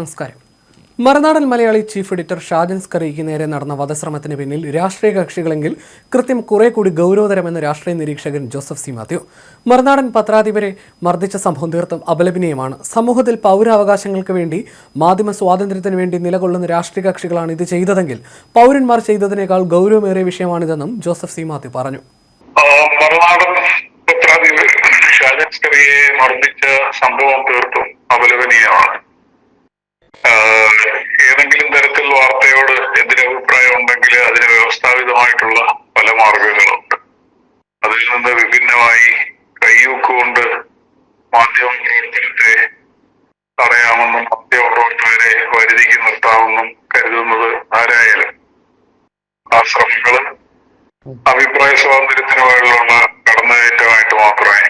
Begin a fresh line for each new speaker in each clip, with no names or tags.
നമസ്കാരം. Marunadan Malayali chief editor Shajan സ്കറിക്ക് നേരെ നടന്ന വധശ്രമത്തിന് പിന്നിൽ രാഷ്ട്രീയ കക്ഷികളെങ്കിൽ കൃത്യം കുറെ കൂടി ഗൗരവതരമെന്ന് രാഷ്ട്രീയ നിരീക്ഷകൻ ജോസഫ് സി മാത്യു. മറുനാടൻ പത്രാധിപരെ മർദ്ദിച്ച സംഭവം തീർത്തും അപലപനീയമാണ്. സമൂഹത്തിൽ പൗരാവകാശങ്ങൾക്ക് വേണ്ടി മാധ്യമ സ്വാതന്ത്ര്യത്തിന് വേണ്ടി നിലകൊള്ളുന്ന രാഷ്ട്രീയ കക്ഷികളാണ് ഇത് ചെയ്തതെങ്കിൽ പൗരന്മാർ ചെയ്തതിനേക്കാൾ ഗൗരവമേറിയ വിഷയമാണിതെന്നും ജോസഫ് സി മാത്യു പറഞ്ഞു.
ഷാജൻ സ്കറിയെ മർദ്ദിച്ച സംഭവം തീർത്തും അപലപനീയമാണ്. ഏതെങ്കിലും തരത്തിൽ വാർത്തയോട് എതിരഭിപ്രായം ഉണ്ടെങ്കിൽ അതിന് വ്യവസ്ഥാപിതമായിട്ടുള്ള പല മാർഗങ്ങളുണ്ട്. അതിൽ നിന്ന് വിഭിന്നമായി കൈയൂക്കുകൊണ്ട് മാധ്യമ പ്രവർത്തനത്തെ തടയാമെന്നും മാധ്യമ പ്രവർത്തകരെ വരുതിക്ക് നിർത്താമെന്നും കരുതുന്നത് ആരായാലും. ആ ശ്രമങ്ങൾ അഭിപ്രായ സ്വാതന്ത്ര്യത്തിന് മേലുള്ള കടന്നുകയറ്റമായിട്ട് മാത്രമേ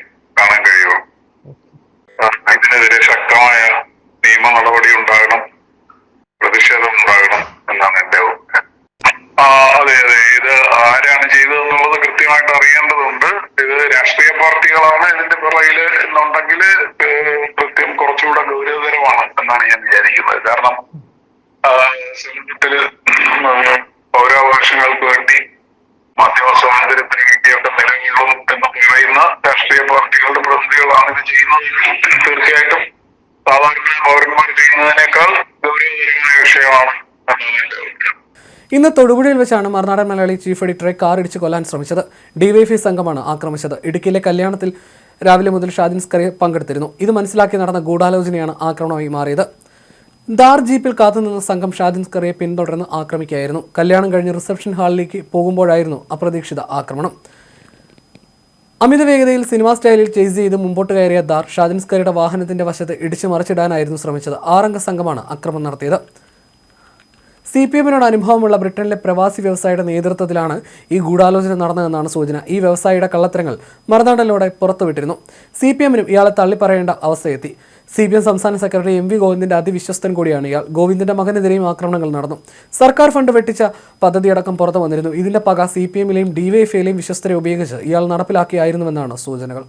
കൃത്യമായിട്ട് അറിയേണ്ടതുണ്ട്. ഇത് രാഷ്ട്രീയ പാർട്ടികളാണ് ഇതിന്റെ പിറയിൽ എന്നുണ്ടെങ്കിൽ കൃത്യം കുറച്ചുകൂടെ ഗൗരവതരമാണ് എന്നാണ് ഞാൻ വിചാരിക്കുന്നത്. കാരണം പൗരാവകാശങ്ങൾക്ക് വേണ്ടി മാധ്യമ സ്വാതന്ത്ര്യത്തിന് വേണ്ടിയൊക്കെ നിലകൊള്ളും എന്ന് പറയുന്ന രാഷ്ട്രീയ പാർട്ടികളുടെ പ്രതിനിധികളാണ് ഇത് ചെയ്യുന്നത്. തീർച്ചയായിട്ടും സാധാരണ പൗരന്മാർ ചെയ്യുന്നതിനേക്കാൾ ഗൗരവകരമായ വിഷയമാണ് എന്നാണ് എന്റെ അഭിപ്രായം
ഇന്ന് തൊടുപുഴയിൽ വെച്ചാണ് മറുനാടൻ മലയാളി ചീഫ് എഡിറ്ററെ കാർ ഇടിച്ച് കൊല്ലാൻ ശ്രമിച്ചത്. ഡിവൈഫി സംഘമാണ് ആക്രമിച്ചത്. ഇടുക്കിയിലെ കല്യാണത്തിൽ രാവിലെ മുതൽ ഷാജിൻ സ്കറി പങ്കെടുത്തിരുന്നു. ഇത് മനസ്സിലാക്കി നടന്ന ഗൂഢാലോചനയാണ് ആക്രമണമായി മാറിയത്. ദാർ ജീപ്പിൽ കാത്തുനിന്ന സംഘം ഷാജിൻ സ്കറിയെ പിന്തുടർന്ന് ആക്രമിക്കുകയായിരുന്നു. കല്യാണം കഴിഞ്ഞ് റിസപ്ഷൻ ഹാളിലേക്ക് പോകുമ്പോഴായിരുന്നു അപ്രതീക്ഷിത ആക്രമണം. അമിത വേഗതയിൽ സിനിമാ സ്റ്റൈലിൽ ചേസ് ചെയ്ത് മുമ്പോട്ട് കയറിയ ദാർ ഷാജിൻ സ്കറിയുടെ വാഹനത്തിന്റെ വശത്ത് ഇടിച്ചു മറിച്ചിടാനായിരുന്നു ശ്രമിച്ചത്. ആറംഗ സംഘമാണ് ആക്രമണം നടത്തിയത്. സി പി എമ്മിനോട് അനുഭവമുള്ള ബ്രിട്ടനിലെ പ്രവാസി വ്യവസായിയുടെ നേതൃത്വത്തിലാണ് ഈ ഗൂഢാലോചന നടന്നതെന്നാണ് സൂചന. ഈ വ്യവസായിയുടെ കള്ളത്തരങ്ങൾ മറുനാടലിലൂടെ പുറത്തുവിട്ടിരുന്നു. സി പി എമ്മിനും ഇയാളെ തള്ളിപ്പറയേണ്ട അവസ്ഥയെത്തി. സി പി എം സംസ്ഥാന സെക്രട്ടറി എം വി ഗോവിന്ദിന്റെ അതിവിശ്വസ്തൻ കൂടിയാണ് ഇയാൾ. ഗോവിന്ദിന്റെ മകനെതിരെയും ആക്രമണങ്ങൾ നടന്നു. സർക്കാർ ഫണ്ട് വെട്ടിച്ച പദ്ധതിയടക്കം പുറത്തു വന്നിരുന്നു ഇതിന്റെ പക സി പി എമ്മിലെയും ഡിവൈഎഫ്ഐയിലെയും വിശ്വസ്തരെ ഉപയോഗിച്ച് ഇയാൾ നടപ്പിലാക്കിയായിരുന്നുവെന്നാണ് സൂചനകൾ.